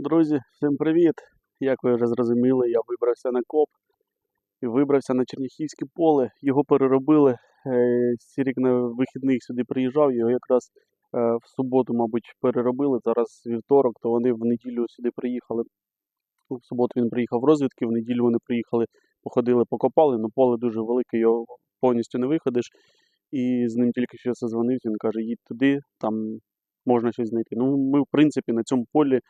Друзі, всім привіт! Як ви вже зрозуміли, я вибрався на коп і вибрався на Черніхівське поле. Його переробили. Е, Сірік на вихідних сюди приїжджав, його якраз е, в суботу, мабуть, переробили. Зараз вівторок, то вони в неділю сюди приїхали. Ну, В суботу він приїхав в розвідки, в неділю вони приїхали, походили, покопали, але поле дуже велике, його повністю не виходиш. І з ним тільки що созвонився, він каже, їдь туди, там можна щось знайти. Ну, ми, в принципі, на цьому полі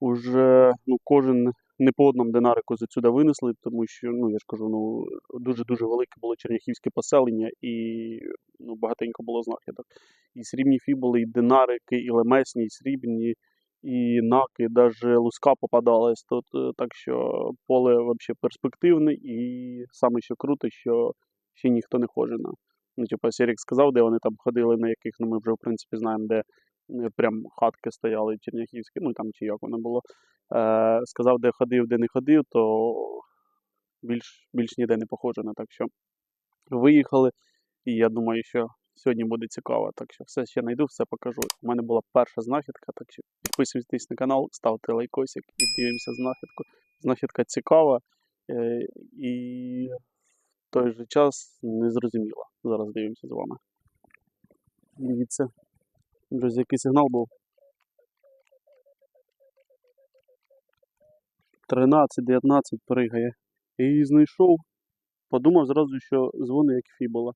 уже ну, кожен не по одному динарику звідсюди винесли, тому що, ну я ж кажу, ну дуже-дуже велике було черняхівське поселення і ну, багатенько було знахідок. І срібні фібули, і динарики, і лемесні, і срібні, і наки, навіть луска попадалась тут. е, Так що поле взагалі перспективне, і саме що круто, що ще ніхто не хоже на. Ну, типу, Серік сказав, де вони там ходили, на яких, ну ми вже в принципі знаємо, де прям хатки стояли черняхівські, ну там чи як воно було. Е, сказав, де ходив, де не ходив, то більш, більш ніде не похоже на так що виїхали. І я думаю, що сьогодні буде цікаво. Так що все ще знайду, все покажу. У мене була перша знахідка, так що підписуйтесь на канал, ставте лайкосик і дивимося знахідку. Знахідка цікава е, і в той же час незрозуміла. Зараз дивимося з вами. Дивіться. Друзі, який сигнал був? 13-19 пригає. Її знайшов. Подумав зразу, що дзвони як фібола.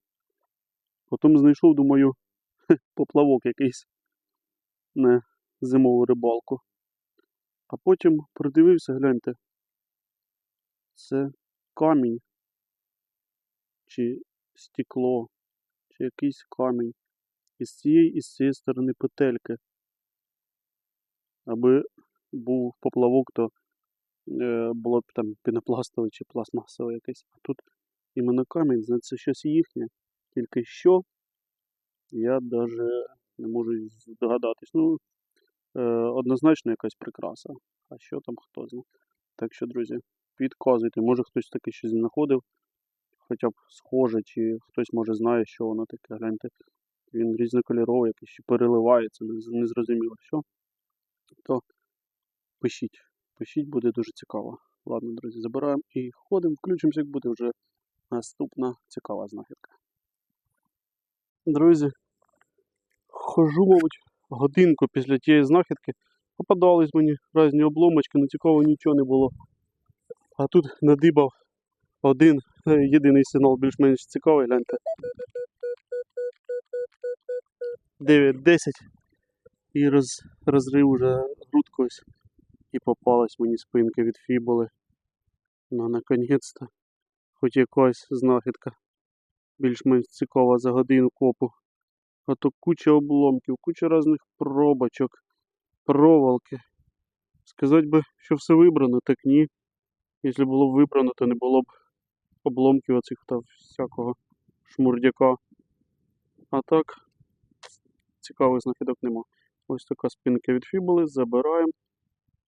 Потім знайшов, думаю, поплавок якийсь на зимову рибалку. А потім придивився, гляньте. Це камінь. Чи стекло, чи якийсь камінь. І з цієї і з цієї сторони петельки. Аби був поплавок, то е, було б там пінопластове чи пластмасове якесь. А тут іменно камінь, значить це щось їхнє. Тільки що я навіть не можу здогадатись. Ну, е, однозначно якась прикраса. А що там хто знає. Так що, друзі, підказуйте, може хтось таке щось знаходив, хоча б схоже, чи хтось може знає, що воно таке. Гляньте, він різнокольоровий, якийсь ще переливається, не, зрозуміло що. То пишіть, пишіть, буде дуже цікаво. Ладно, друзі, забираємо і ходимо, включимося, як буде вже наступна цікава знахідка. Друзі, хожу, мабуть, годинку після тієї знахідки. Попадались мені різні обломочки, але цікаво нічого не було. А тут надибав один е, єдиний сигнал більш-менш цікавий, гляньте. 9-10 і роз, розрив уже грудку. І попалась мені спинка від фібули. Ну, наконець-то. Хоч якась знахідка. Більш-менш цікава за годину копу. А то куча обломків, куча різних пробочок, проволоки. Сказати би, що все вибрано, так ні. Якщо було б вибрано, то не було б обломків оцих та всякого шмурдяка. А так, цікавих знахідок нема. Ось така спинка від фібули, забираємо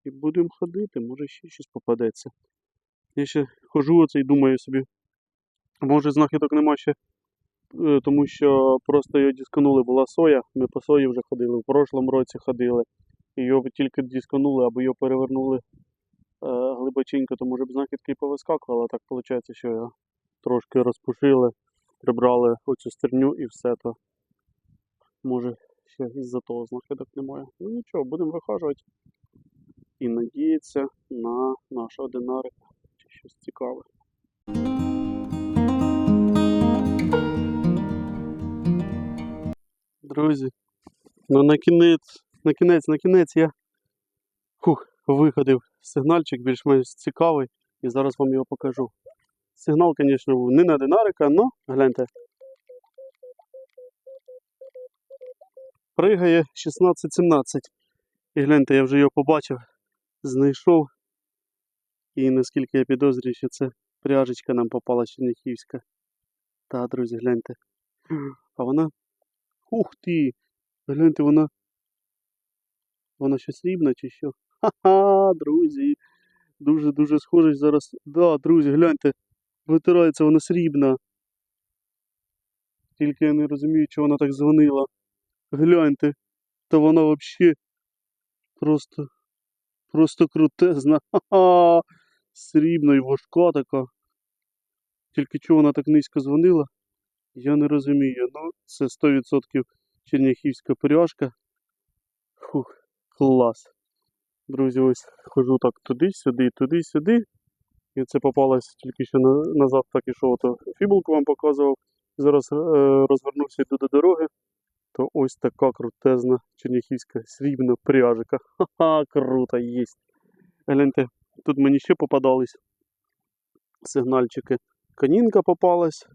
і будемо ходити, може ще щось попадеться. Я ще хожу оце і думаю собі, може знахідок нема ще, е, тому що просто її дисканули, була соя, ми по сої вже ходили, в прошлому році ходили. І його тільки дисканули, або його перевернули е, глибоченько, то може б знахідки і повискакували, а так виходить, що його трошки розпушили, прибрали оцю стерню і все то. Може ще із-за того знахідок немає. Ну нічого, будемо вихажувати і надіятися на нашого динарика чи щось цікаве. Друзі, ну на кінець, на кінець, на кінець я фух, виходив сигнальчик більш-менш цікавий і зараз вам його покажу. Сигнал, звісно, був не на динарика, але гляньте. Пригає 16-17. І гляньте, я вже його побачив, знайшов. І наскільки я підозрюю, що це пряжечка нам попала черняхівська. Та, друзі, гляньте. А вона. Ух ти! Гляньте, вона. Вона що срібна чи що? Ха-ха, друзі. Дуже-дуже схоже зараз. Да, друзі, гляньте. Витирається вона срібна. Тільки я не розумію, чого вона так дзвонила. Гляньте. Та вона взагалі просто просто крутезна. Ха-ха! Срібна і важка така. Тільки чого вона так низько дзвонила, я не розумію. Ну, це 100% черняхівська пряжка. Фух, клас. Друзі, ось хожу так туди-сюди, туди-сюди. І це попалось тільки що назад, так ішов, то фібулку вам показував. Зараз е, розвернувся йду до дороги. То ось така крутезна черняхівська срібна пряжика. Ха-ха, круто, єсть. Гляньте, тут мені ще попадались сигнальчики. Канінка попалась,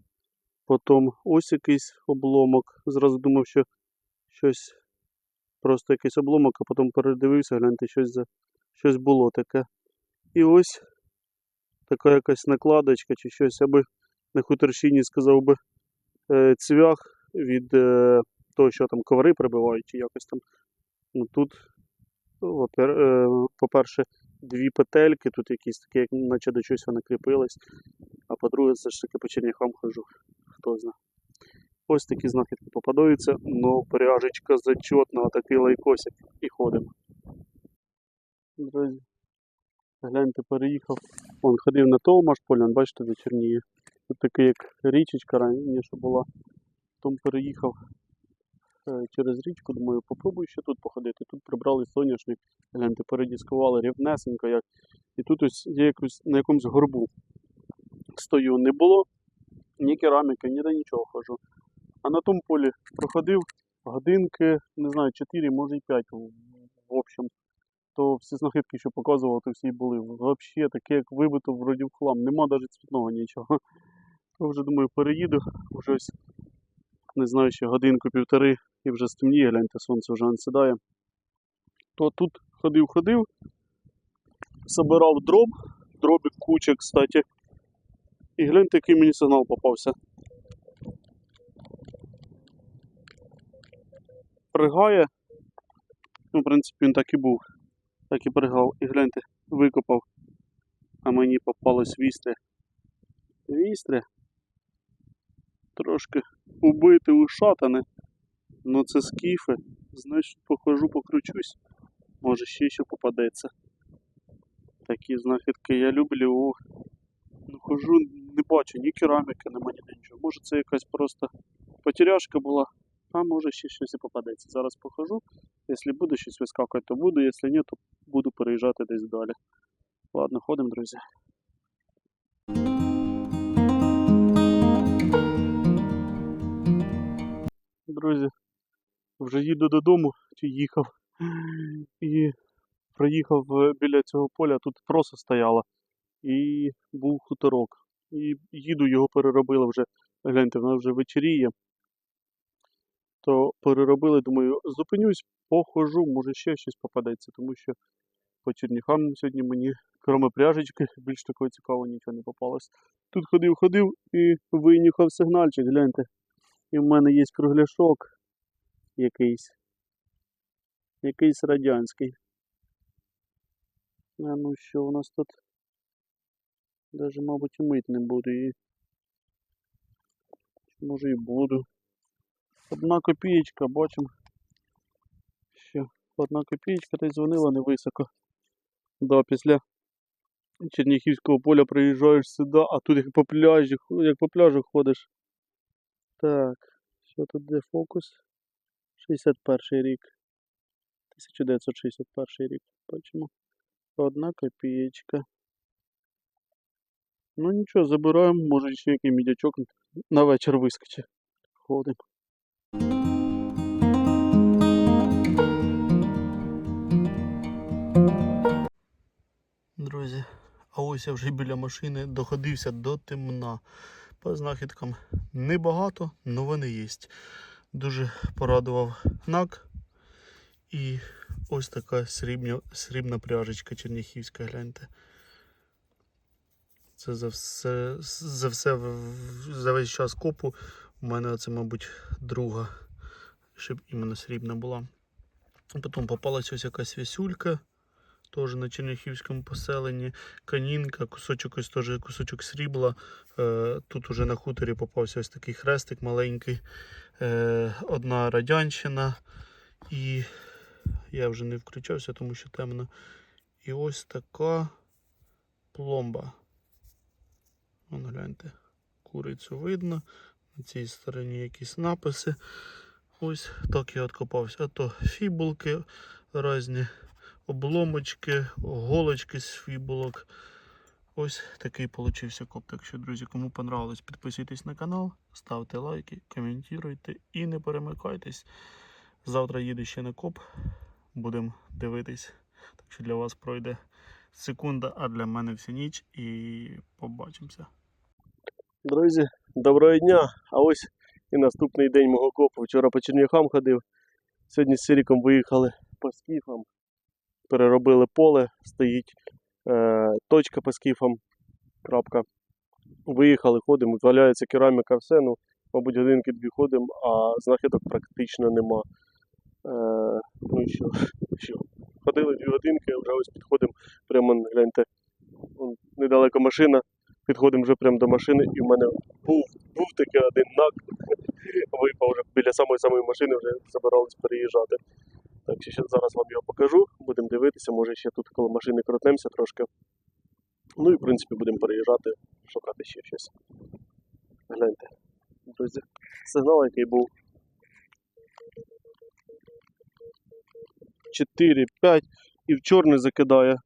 потім ось якийсь обломок. Зразу думав, що щось просто якийсь обломок, а потім передивився, гляньте, щось, за... щось було таке. І ось така якась накладочка чи щось, аби на хуторщині сказав би е, цвях від е, того, що там коври прибивають, чи якось там. Ну тут, ну, е, по-перше, дві петельки, тут якісь такі, як наче до чогось вони кріпились. А по-друге, це ж таки по черняхам хожу, хто знає. Ось такі знахідки попадаються, но пряжечка зачетна, отакий лайкосик і ходимо. Друзі, гляньте, переїхав. Вон ходив на Толмаш полян, бачите, де чорніє. Тут така як річечка раніше була. Потім переїхав через річку, думаю, попробую ще тут походити. Тут прибрали соняшник, гляньте, передіскували рівнесенько як. І тут ось я якось на якомусь горбу стою. Не було ні кераміки, ніде нічого хожу. А на тому полі проходив годинки, не знаю, 4, може і 5 в, общем. То всі знахідки, що показував, то всі були. Взагалі таке, як вибито вроді в хлам. Нема навіть цвітного нічого. То вже думаю, переїду, вже ось, не знаю, ще годинку-півтори і вже стемніє, гляньте, сонце вже не сідає. То тут ходив-ходив, собирав дроб, дробик куча, кстати. І гляньте, який мені сигнал попався. Пригає. Ну, в принципі, він так і був. Так і пригав. І гляньте, викопав. А мені попалось вістря. Вістря. Трошки убите, ушатане. Ну це скіфи. Значить, похожу, покручусь. Може ще що попадеться. Такі знахідки я люблю. Ну, хожу, не бачу ні кераміки, нема ніде нічого. Може це якась просто потеряшка була, а може ще щось і попадеться. Зараз похожу. Якщо буде щось вискакувати, то буду, якщо ні, то буду переїжджати десь далі. Ладно, ходимо, друзі. Друзі, вже їду додому, чи їхав. І проїхав е, біля цього поля, тут просто стояло і був хуторок. І їду, його переробили вже. Гляньте, воно вже вечеріє. То переробили, думаю, зупинюсь, похожу, може ще щось попадеться, тому що по черніхам сьогодні мені, кроме пряжечки, більш такого цікавого нічого не попалось. Тут ходив, ходив і винюхав сигнальчик, гляньте. І в мене є кругляшок якийсь. Якийсь радянський. А ну що у нас тут? Даже, мабуть, і мить не буду і. Може і буду. Одна копієчка, бачимо. Що одна копієчка та й дзвонила невисоко. Да, після Черніхівського поля приїжджаєш сюди, а тут як по пляжі, як по пляжу ходиш. Так, що тут де фокус? 61 рік. 1961 рік. Бачимо. Одна копієчка. Ну нічого, забираємо, може ще який мідячок на вечір вискочить. Ходимо. Друзі, а ось я вже біля машини доходився до темна. По знахідкам небагато, але вони є. Дуже порадував нак. І ось така срібня, срібна пряжечка черніхівська, гляньте. Це за все, за все за весь час копу. У мене це, мабуть, друга, щоб іменно срібна була. Потім попалась ось якась вісюлька, теж на Черняхівському поселенні. Канінка, кусочок ось теж кусочок срібла. Е, тут уже на хуторі попався ось такий хрестик маленький. Е, одна радянщина. І я вже не включався, тому що темно. І ось така пломба. Вон гляньте, курицю видно. На цій стороні якісь написи. Ось так я откопався. А то фібулки різні, обломочки, голочки з фібулок. Ось такий получився коп. Так що, друзі, кому понравилось, підписуйтесь на канал, ставте лайки, коментуйте і не перемикайтесь. Завтра їде ще на коп. Будемо дивитись. Так що для вас пройде секунда, а для мене всю ніч і побачимося. Друзі, доброго дня! А ось і наступний день мого копу. Вчора по Черняхам ходив. Сьогодні з Сіріком виїхали по скіфам. Переробили поле, стоїть е, точка по скіфам. Крапка. Виїхали, ходимо, валяється кераміка, все. Ну, мабуть, годинки дві ходимо, а знахідок практично нема. Е, ну і що, що? Ходили дві годинки, вже ось підходимо, прямо гляньте, недалеко машина, підходимо вже прямо до машини, і в мене був, був такий один нак, випав вже біля самої самої машини, вже забирались переїжджати. Так ще зараз вам його покажу, будемо дивитися, може ще тут коло машини крутнемося трошки. Ну і в принципі будемо переїжджати, шукати ще щось. Гляньте, друзі, сигнал, який був 4, 5 і в чорний закидає.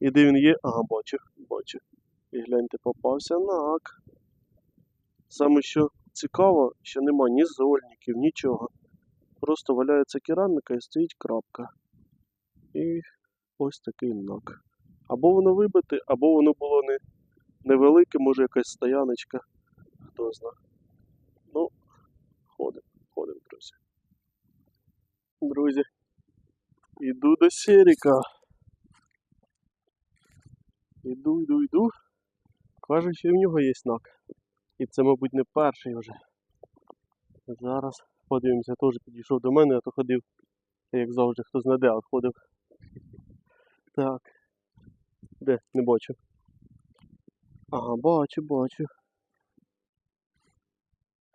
І де він є? Ага, бачу, бачу. І гляньте, попався нак. Саме що цікаво, що нема ні зольників, нічого. Просто валяється кераміка і стоїть крапка. І ось такий нак. Або воно вибите, або воно було не, невелике, може якась стояночка. Хто знає. Ну, ходимо, ходимо, друзі. Друзі, Іду до Серіка. Іду, йду, йду. Каже, що і в нього є знак. І це, мабуть, не перший вже. Зараз подивимося, теж підійшов до мене, а то ходив, як завжди, хто знаде, а ходив. Так. Де? Не бачу. Ага, бачу, бачу.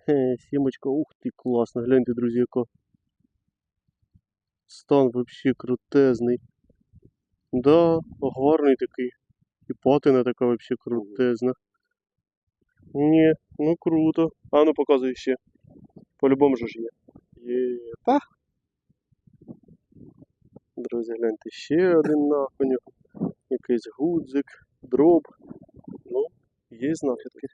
Хе, сімочка, ух ти, класно. Гляньте, друзі, яка. Стан вообще крутезний. Да, гарний такий. І патина така вообще крутезна. Ні, ну круто. А ну показуй ще. По-любому же ж є. Є. Та. Друзі, гляньте, ще один нах у нього. Якийсь гудзик, дроб. Ну, є знахідки.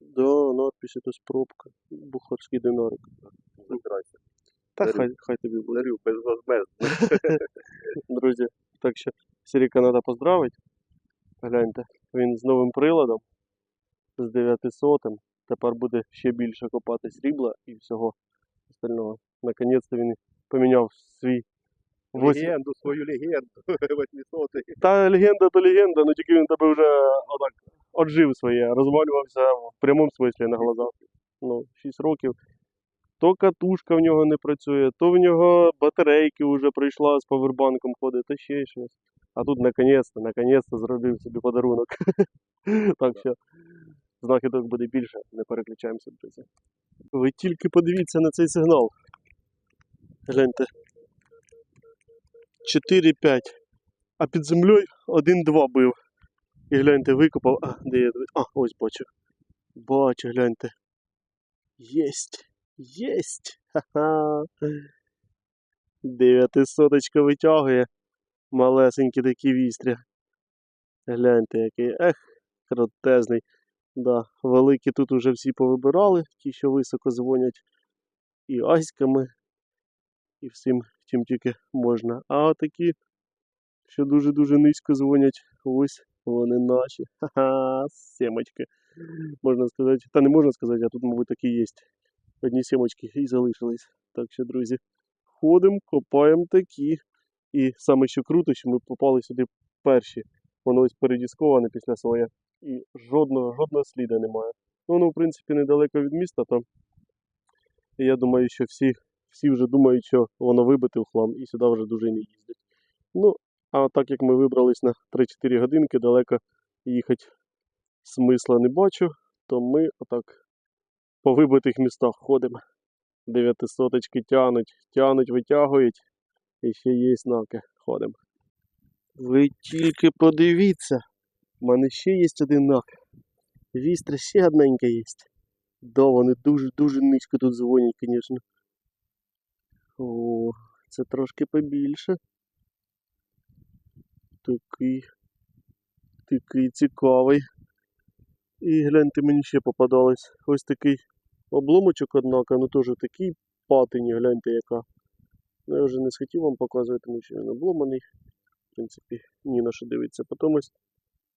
Да, надпись это пробка. Бухарський динарик. Здрасте. Та Дарю. хай, хай тобі буде. Дарю безвозмездно. Друзі, так що Сіріка треба поздравити. Гляньте, він з новим приладом, з 900 Тепер буде ще більше копати срібла і всього остального. Наконець-то він поміняв свій Легенду, свою легенду. 800 Та легенда то легенда, ну тільки він тебе вже отак отжив своє, розвалювався в прямому смислі на глазах. Ну, 6 років. То катушка в нього не працює, то в нього батарейки вже прийшла з павербанком ходить, то ще щось. А тут наконець-то, наконець-то зробив собі подарунок. так що знахідок буде більше, не переключаємося, друзі. Ви тільки подивіться на цей сигнал. Гляньте. 4-5 а під землею 1-2 бив. І гляньте, викопав. А, де я? А, ось бачу. Бачу, гляньте. Єсть. Єсть. Ха-ха. Дев'ятисоточка витягує. Малесенький такий вістря. Гляньте, який. Ех, крутезний. Да, великі тут уже всі повибирали, ті, що високо дзвонять. І аськами, і всім, чим тільки можна. А такі що дуже-дуже низько дзвонять. Ось вони наші. Ха-ха, сімочки. Можна сказати, та не можна сказати, а тут, мабуть, такі є. Одні сімочки і залишились. Так що, друзі, ходимо, копаємо такі. І саме що круто, що ми попали сюди перші. Воно ось передісковане після своє. І жодного, жодного сліда немає. Ну, воно, в принципі, недалеко від міста, то я думаю, що всі, всі вже думають, що воно вибите в хлам, і сюди вже дуже не їздять. Ну, а так як ми вибрались на 3-4 годинки, далеко їхати смисла не бачу, то ми отак по вибитих містах ходимо. Дев'ятисоточки тянуть, тянуть, витягують. І ще є знаки. Ходимо. Ви тільки подивіться. У мене ще є один нак. Вістра ще одненька є. Да, вони дуже-дуже низько тут дзвонять, звісно. О, це трошки побільше. Такий. Такий цікавий. І гляньте, мені ще попадалось. Ось такий обломочок, однако, ну теж такий патині, гляньте яка. Ну, я вже не схотів вам показувати, тому що він обломаний. В принципі, ні на що дивиться. Потім ось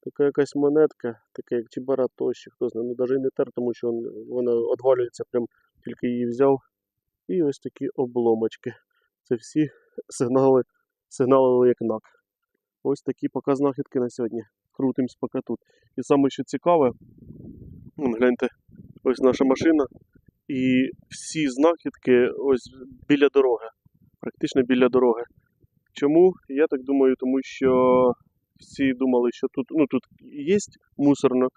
така якась монетка, така як чебара тощо, хто знає, ну навіть не тер, тому що вона одвалюється, прям тільки її взяв. І ось такі обломочки. Це всі сигнали, сигнали як нак. Ось такі поки знахідки на сьогодні. Крутимось поки тут. І саме що цікаве, гляньте, ось наша машина. І всі знахідки ось біля дороги. Практично біля дороги. Чому? Я так думаю, тому що всі думали, що тут, ну тут є мусорно,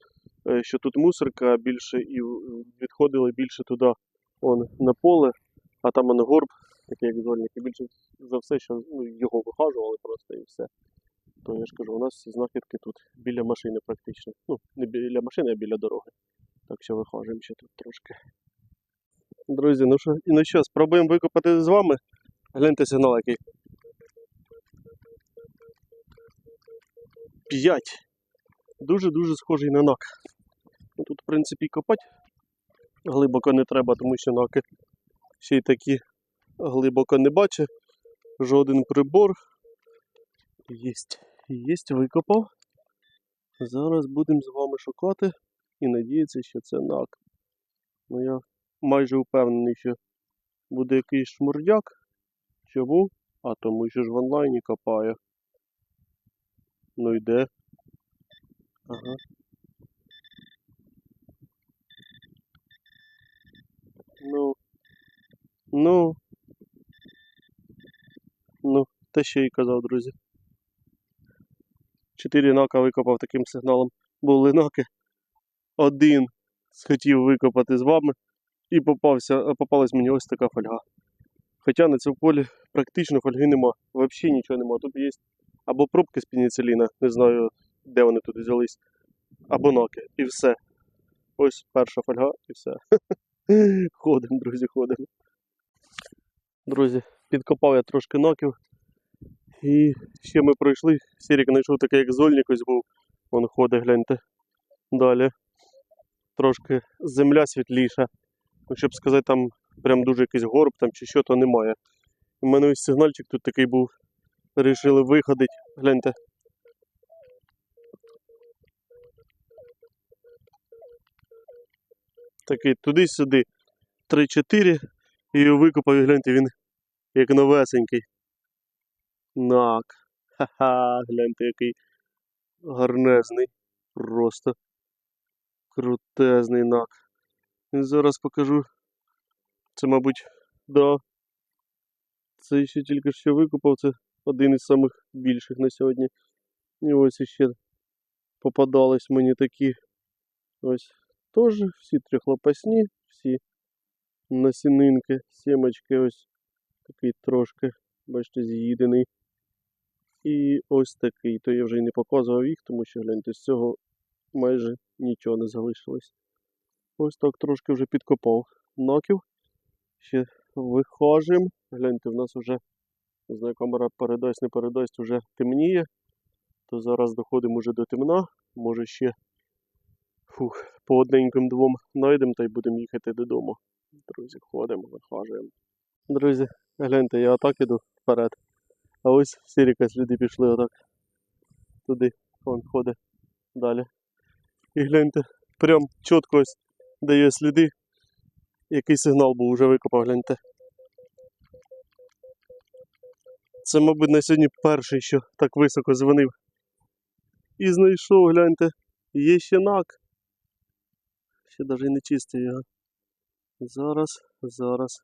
е, що тут мусорка більше і відходили більше туди, он, на поле, а там он горб, такий як зольник, і більше за все, що ну, його вихажували просто і все. То я ж кажу, у нас знахідки тут біля машини практично. Ну, не біля машини, а біля дороги. Так що вихажуємо ще тут трошки. Друзі, ну що, ну що, спробуємо викопати з вами. Гляньте сигнал який. П'ять. Дуже-дуже схожий на нак. Ну, Тут, в принципі, копати глибоко не треба, тому що наки ще й такі глибоко не бачить. Жоден прибор. Єсть. Єсть, викопав. Зараз будемо з вами шукати і надіятися, що це нак. Ну я майже впевнений, що буде якийсь шмурдяк. Чому? А тому що ж в онлайні копаю. Ну йде. Ага. Ну. Ну. Ну, те, я і казав, друзі. Чотири нака викопав таким сигналом. Були наки. Один схотів викопати з вами. І попався, попалась мені ось така фольга. Хоча на цьому полі практично фольги нема. Взагалі нічого нема. Тут є або пробки з пеніциліна, не знаю, де вони тут взялись, або наки. І все. Ось перша фольга і все. Ходимо, друзі, ходимо. Друзі, підкопав я трошки ноків. І ще ми пройшли. Сірік знайшов такий, як зольник ось був. Вон ходить, гляньте. Далі. Трошки земля світліша. Ну, щоб сказати, там прям дуже якийсь горб там чи що, то немає. У мене ось сигнальчик тут такий був. Рішили виходити. Гляньте. Такий туди-сюди. 3-4. І викопав, і гляньте, він як новесенький. Нак. Ха-ха, гляньте, який гарнезний. Просто крутезний нак. І зараз покажу. Це, мабуть, да. Це ще тільки що викопав, це один із самих більших на сьогодні. І ось іще попадались мені такі. Ось теж всі трьохлопасні, всі насінинки, сімочки, ось такий трошки, бачите, з'їдений. І ось такий. То я вже й не показував їх, тому що гляньте, з цього майже нічого не залишилось. Ось так трошки вже підкопав ноків. Ще вихожим. Гляньте, в нас вже, не знаю, камера передасть, не передасть, вже темніє. То зараз доходимо вже до темна. Може ще фух, по одненьким двом знайдемо та й будемо їхати додому. Друзі, ходимо, вихажуємо. Друзі, гляньте, я отак іду вперед. А ось Сіріка сліди пішли отак. Туди, вон ходить далі. І гляньте, прям чітко ось дає сліди. Який сигнал був, вже викопав, гляньте. Це, мабуть, на сьогодні перший, що так високо дзвонив. І знайшов, гляньте, є ще нак. Ще навіть не чистив його. Зараз, зараз.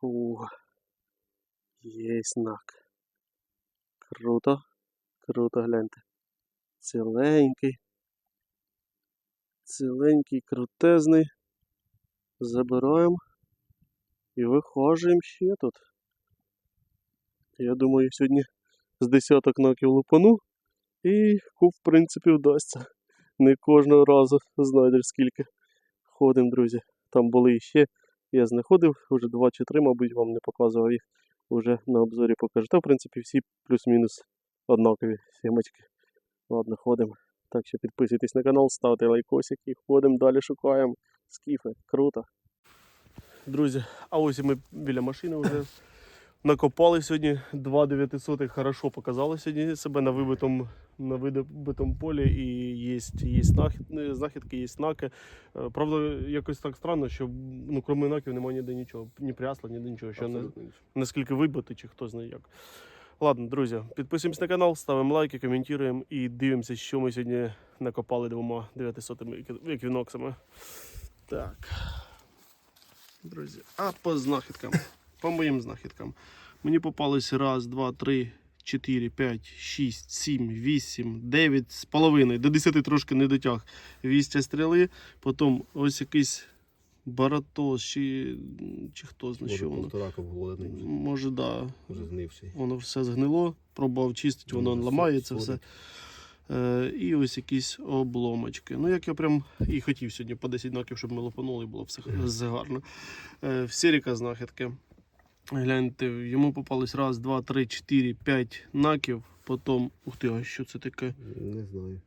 Ух. Є нак. Круто. Круто, гляньте. Ціленький. Ціленький, крутезний. Забираємо. І вихожуємо ще тут. Я думаю, сьогодні з десяток ноків лупану. І куп, в принципі, вдасться. Не кожного разу знайдеш скільки. Ходимо, друзі. Там були іще. Я знаходив вже два чи три, мабуть, вам не показував їх. Уже на обзорі покажу. Та, в принципі, всі плюс-мінус однакові сімочки. Ладно, ходимо. Так що підписуйтесь на канал, ставте лайкосик і ходимо далі шукаємо. Скіфи, круто. Друзі, а ось ми біля машини вже накопали сьогодні 2 900 хорошо показали сьогодні себе на вибитому, на вибитому полі і є, є знахідки, є знаки. Е, Правда, якось так странно, що ну, крім знаків немає ніде нічого, ні прясла, ніде нічого. Що не, наскільки вибити, чи хто знає як. Ладно, друзі, підписуємось на канал, ставимо лайки, коментуємо і дивимося, що ми сьогодні накопали двома 900 еквіноксами. Так. Друзі, а по знахідкам. По моїм знахідкам. Мені попалось раз, два, три, чотири, п'ять, шість, сім, вісім, дев'ять з половиною. До 10 трошки не дотяг. Вістя стріли. Потім ось якийсь баратос, чи, чи хто знає, що воно. Може, да. знивший. Воно все згнило, пробував чистити, воно ламається все. Е, і ось якісь обломочки. Ну, як я прям і хотів сьогодні по 10 знаків, щоб ми лопанули, було все, гарно. Е, в Сіріка знахідки. Гляньте, йому попалось раз, два, три, чотири, п'ять наків. Потім, ух ти, а що це таке? Не знаю.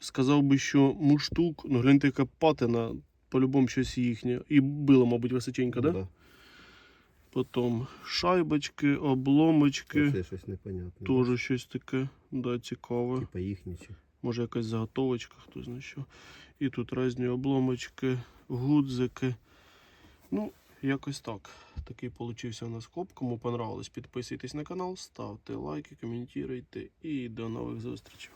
Сказав би, що муштук, ну гляньте, яка патина, по-любому щось їхнє. І било, мабуть, височенько, Ну да? Потім шайбочки, обломочки. Це щось непонятне. Тоже щось таке, да, цікаве. Типа їхні чи. Може якась заготовочка, хто знає що. І тут різні обломочки, гудзики. Ну, якось так. Такий получився у нас коп. Кому понравилось, підписуйтесь на канал, ставте лайки, коментуйте і до нових зустрічей.